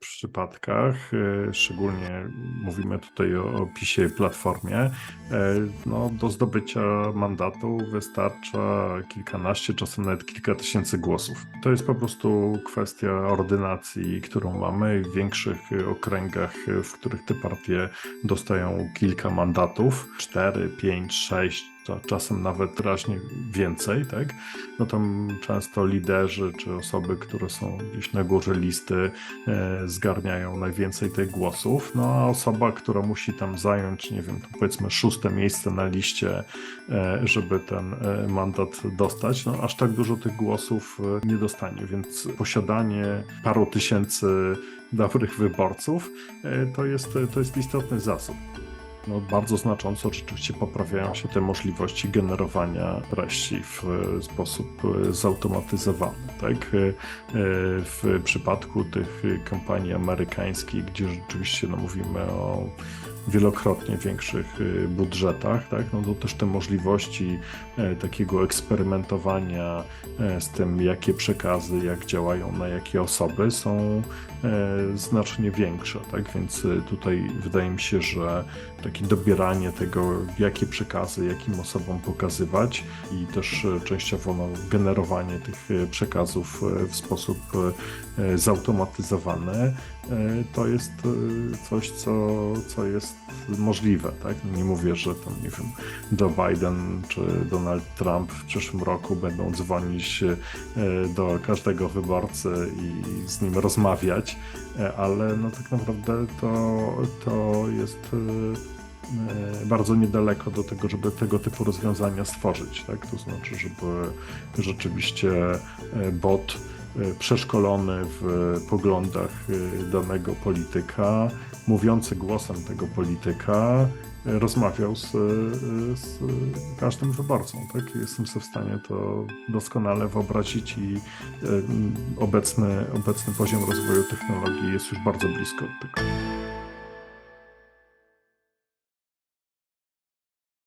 przypadkach, e, szczególnie mówimy tutaj o opisie platformie, e, no, do zdobycia mandatu wystarcza kilkanaście, czasem nawet kilka tysięcy głosów. To jest po prostu kwestia ordynacji, którą mamy w większych okręgach, w których te partie dostają kilka mandatów, 4, 5, 6, to czasem nawet raźnie więcej, tak? No tam często liderzy czy osoby, które są gdzieś na górze listy, e, zgarniają najwięcej tych głosów. No a osoba, która musi tam zająć, nie wiem, to powiedzmy szóste miejsce na liście, e, żeby ten e, mandat dostać, no aż tak dużo tych głosów e, nie dostanie, więc posiadanie paru tysięcy dobrych wyborców e, to jest, to jest istotny zasób no, bardzo znacząco rzeczywiście poprawiają się te możliwości generowania treści w e, sposób e, zautomatyzowany. Tak? E, W przypadku tych kampanii amerykańskich, gdzie rzeczywiście no, mówimy o wielokrotnie większych e, budżetach, tak? no to też te możliwości e, takiego eksperymentowania e, z tym, jakie przekazy, jak działają na jakie osoby są e, znacznie większe, tak? Więc tutaj wydaje mi się, że takie dobieranie tego, jakie przekazy, jakim osobom pokazywać i też częściowo no, generowanie tych przekazów w sposób zautomatyzowany, to jest coś, co, co jest możliwe, tak? Nie mówię, że tam, nie wiem, Joe Biden czy Donald Trump w przyszłym roku będą dzwonić e, do każdego wyborcy i z nim rozmawiać, e, ale no tak naprawdę to, to jest e, bardzo niedaleko do tego, żeby tego typu rozwiązania stworzyć, tak? To znaczy, żeby rzeczywiście bot przeszkolony w poglądach e, danego polityka, mówiący głosem tego polityka, e, rozmawiał z, z każdym wyborcą. Tak? Jestem sobie w stanie to doskonale wyobrazić i obecny, obecny poziom rozwoju technologii jest już bardzo blisko od tego.